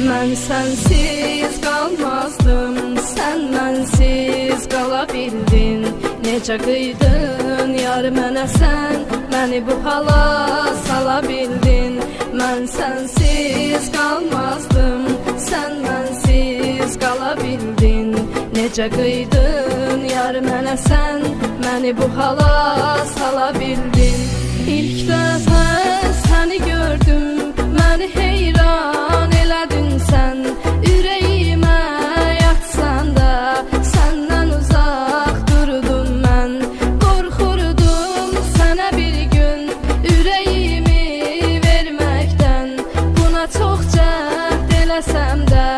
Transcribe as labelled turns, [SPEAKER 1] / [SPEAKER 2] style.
[SPEAKER 1] Mən sənsiz qalmazdım Sən mənsiz qala bildin Necə qıydın yar mənə sən Məni bu hala sala bildin Mən sənsiz qalmazdım Sən mənsiz qala bildin Necə qıydın yar mənə sən Məni bu hala sala bildin İlk dəfə Söylesem de